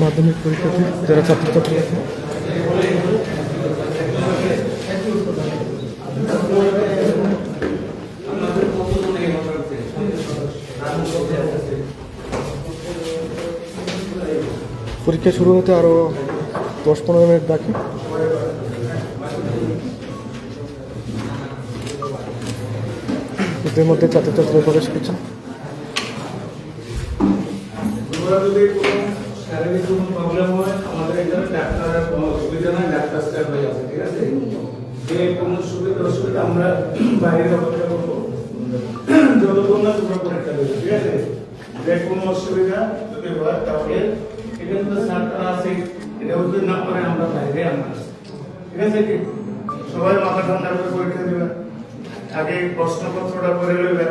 মাধ্যমিক পরীক্ষার্থী যারা ছাত্রছাত্রী আছে। পরীক্ষা শুরু হতে আরও দশ পনেরো মিনিট বাকি। এদের মধ্যে ছাত্রছাত্রীরা প্রবেশ করছেন তোমরা যদি কোনো শারীরিক কোনো প্রবলেম হয়, আমাদের এখানে ডাক্তারের কোনো অসুবিধা নাই ডাক্তার স্টাফ হয়ে আছে ঠিক আছে? যে কোনো সুবিধা অসুবিধা আমরা বাইরে অপেক্ষা করব। যতক্ষণ না তোমরা পরীক্ষা দেবে, ঠিক আছে? যে কোনো অসুবিধা যদি হয়, তাহলে এখানে তো স্যাররা আছে, এটা যদি না পারে, আমরা বাইরে আমরা ঠিক আছে কি? সবাই মাথা ঠান্ডা করে পরীক্ষা দেবে। আগে প্রশ্নপত্রটা করে নেবে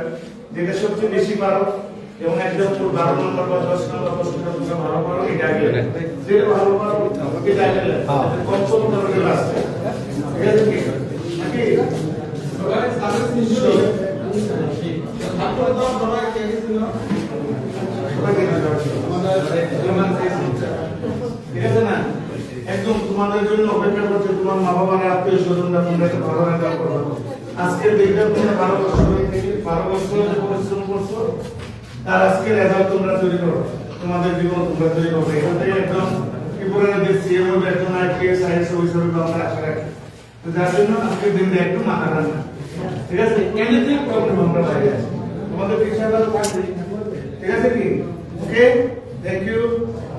যেটা সবচেয়ে বেশি পারো এবং একদম পুরো বারো নম্বর বা দশ নম্বর প্রশ্নটা তোমরা ভালো পারো এটা আগে ভালো পারো এটা আগে ঠিক আছে কি? নাকি? একদম তোমাদের জন্য অপেক্ষা করছে তোমার মা বাবার আত্মীয় স্বজনরা তোমরা একটা ভালো রেজাল্ট করবে দিনটা তোমরা বারো বছর বারো বছর পরিশ্রম করছ তার আজকে রেজাল্ট তোমরা তৈরি করো। তোমাদের জীবন তোমরা তৈরি করবে। এখান থেকে একদম ত্রিপুরার যে সিএম একজন আইপিএস আইএস অফিসার হবে আমরা আশা রাখি। তো যার জন্য আজকের দিনটা একটু মাথা ঠান্ডা। ঠিক আছে? এনিথিং প্রবলেম আমরা বাইরে আছি। তোমাদের পিছনে থাকবে। ঠিক আছে কি? Okay thank you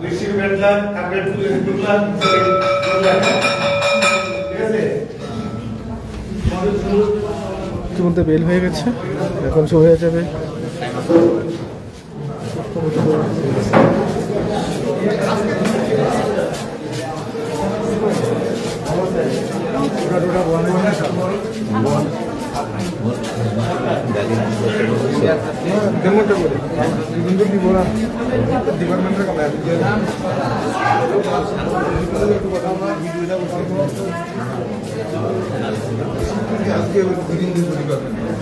wish you bad luck কাপের গুড লাক ঠিক আছে? ইতিমধ্যে বেল হয়ে গেছে। এখন শুরু হয়ে যাবে। না ডিপার্টমেন্টের কথা আজকে দুদিন দিন ডিপার্টমেন্ট